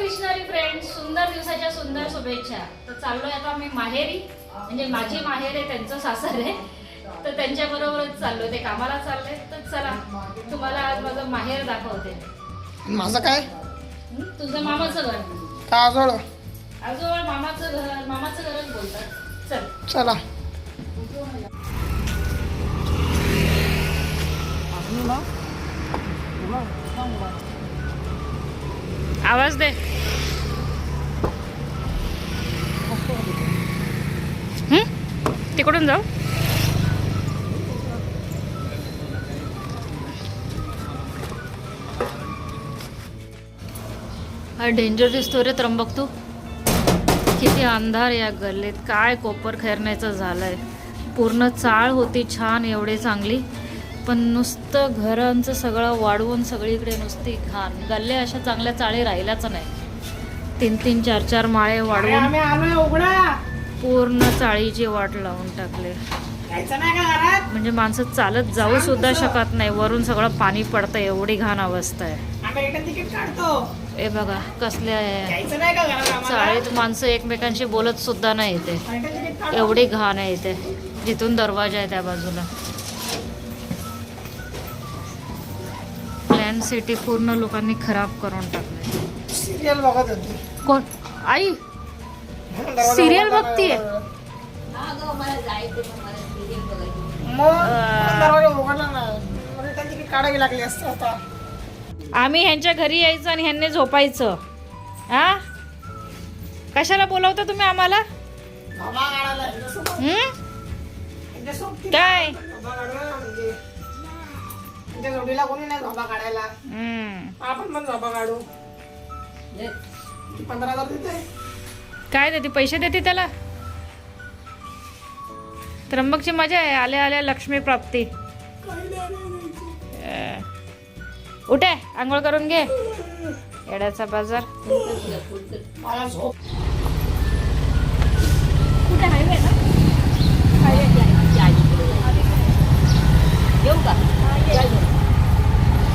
कृष्णारी friend सुंदर दिवसाच्या सुंदर शुभेच्छा. तर चाललोय आता मी माहेरी. म्हणजे माझी माहेर आहे त्यांचं सासर आहे. तर त्यांच्या बरोबरच चाललोय. ते कामाला चालले तर चला तुम्हाला आज माझं माहेर दाखवते. आणि माझं काय? हं? तुझं मामाचं घर. का आजोळ. आजोळ मामाचं घर मामाचं घरच बोलतात. चल. चला. आवाज दे. हम्म तिकडून जाऊ. हा डेंजर दिसतो रे त्र्यंबक तू. किती अंधार या गल्लीत. काय कोपर खेरण्याचं झालंय. पूर्ण चाळ होती छान एवढी चांगली. पण नुसतं घरांचं सगळं वाढवून सगळीकडे नुसती घाण. गल्ल्या अशा चांगल्या चाळी राहिल्याच नाही. तीन तीन चार चार माळे वाढवून पूर्ण चाळीची वाट लावून टाकले. म्हणजे माणसं चालत जाऊ सुद्धा शकत नाही. वरून सगळं पाणी पडतं एवढी घाण अवस्था आहे. ए बघा कसल्या आहे? यायचं नाही का घरात आम्हाला? चाळीत माणसं एकमेकांशी बोलत सुद्धा नाही इथे. एवढी घाण आहे इथे. जिथून दरवाजा आहे त्या बाजूला. सिटी पूर्ण लोकांनी खराब करून टाकले सिरियल बघत होती कोण? आई उघडा बघतीये? आम्ही ह्यांच्या घरी यायचं आणि ह्यांनी झोपायचं. हा? कशाला बोलवता तुम्ही आम्हाला? हं? काय? तुमच्या जोडीला कोणी नाही झोपा काढायला. हं. आपण पण झोपा काढू. पंधरा हजार देते काय देते? पैसे देते त्याला? त्र्यंबकची मजा आहे. आल्या आल्या लक्ष्मी प्राप्ती. अं. उठे आंघोळ करून घे. येड्याचा बाजार. मला झोप.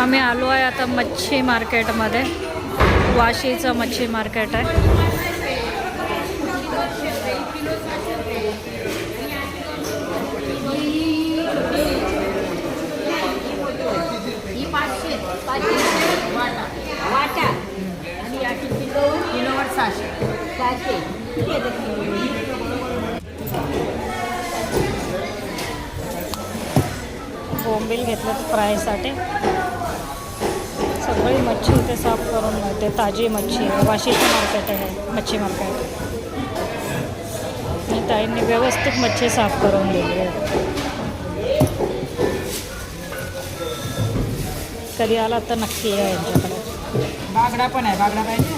आम्ही आलो आहे आता मच्छी मार्केटमध्ये. वाशीचं मच्छी मार्केट आहे. ही पाचशे बोंबील घेतलं फ्रायसाठी. सगळी मच्छी इथे साफ करून मिळते ताजी मच्छी वाशीचं मार्केट आहे मच्छी मार्केट आणि ताईंनी व्यवस्थित मच्छी साफ करून दिली. आहे कधी आला तर नक्की आहे यांच्याकडे. बागडा पण आहे बागडा पाहिजे?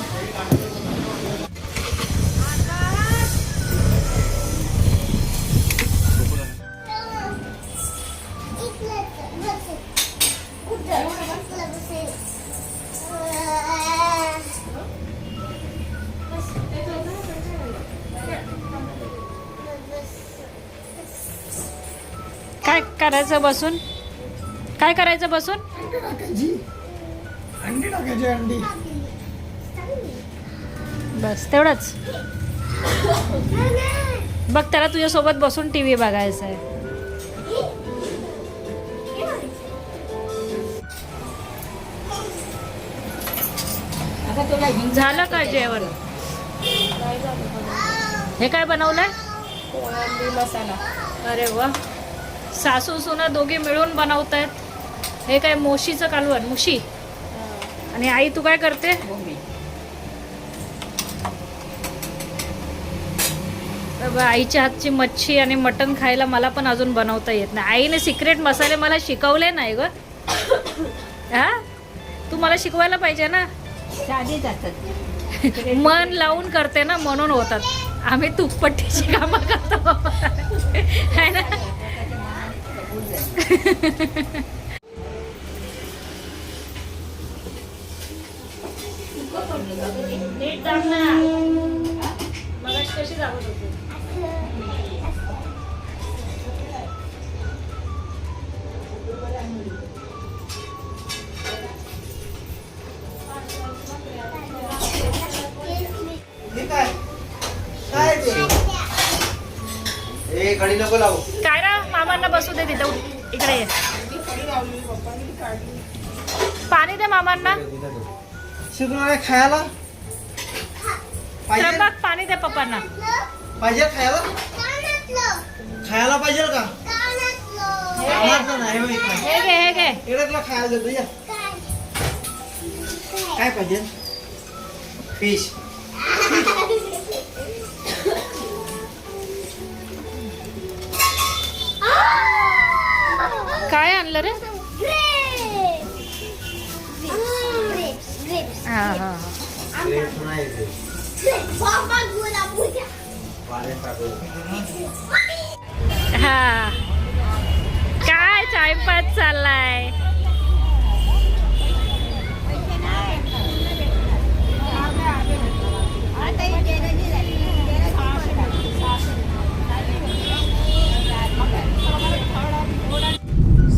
काय करायचं बसून? काय करायचं बसून? अंडी टाकायची अंडी बस तेवढंच. बघ त्याला तुझ्यासोबत बसून टी व्ही बघायचा आहे. झालं का जेवण? हे काय बनवलंय? कोळंबी मसाला. अरे वा. सासू सुना दोघी मिळून बनवत आहेत हे काय मोशीचं कालवण मुशी? आणि आई तू काय करते? आईच्या हातची मच्छी आणि मटण खायला मला पण अजून बनवता येत नाही. आईने सिक्रेट मसाले मला शिकवले नाही ग. हा? तू मला शिकवायला पाहिजे ना. साधीच असतात मन लावून करते ना म्हणून होतात. आम्ही तुपपट्टीची कामं करतो. है ना? काय? नको लावू. काय ना मामांना बसू दे तिथं. इकडे ये. पाणी दे मामांना. खायला? त्र्यंबक पाणी दे पप्पांना. पाहिजे खायला? खायला पाहिजे का. हे घे हे घे. खायला देतो या. काय पाहिजे? फिश काय आणलं रे? हा हा हा. हा. काय टाइमपास चाललाय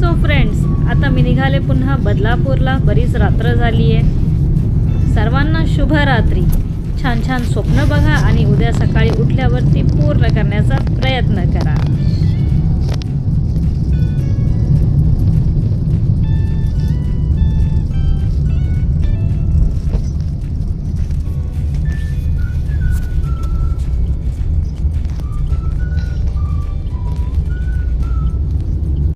सो फ्रेंड्स आता मी निघाले पुन्हा बदलापूरला. बरीच रात्र झाली आहे सर्वांना शुभ रात्री. छान छान स्वप्न बघा आणि उद्या सकाळी उठल्यावरती पूर्ण करण्याचा प्रयत्न करा.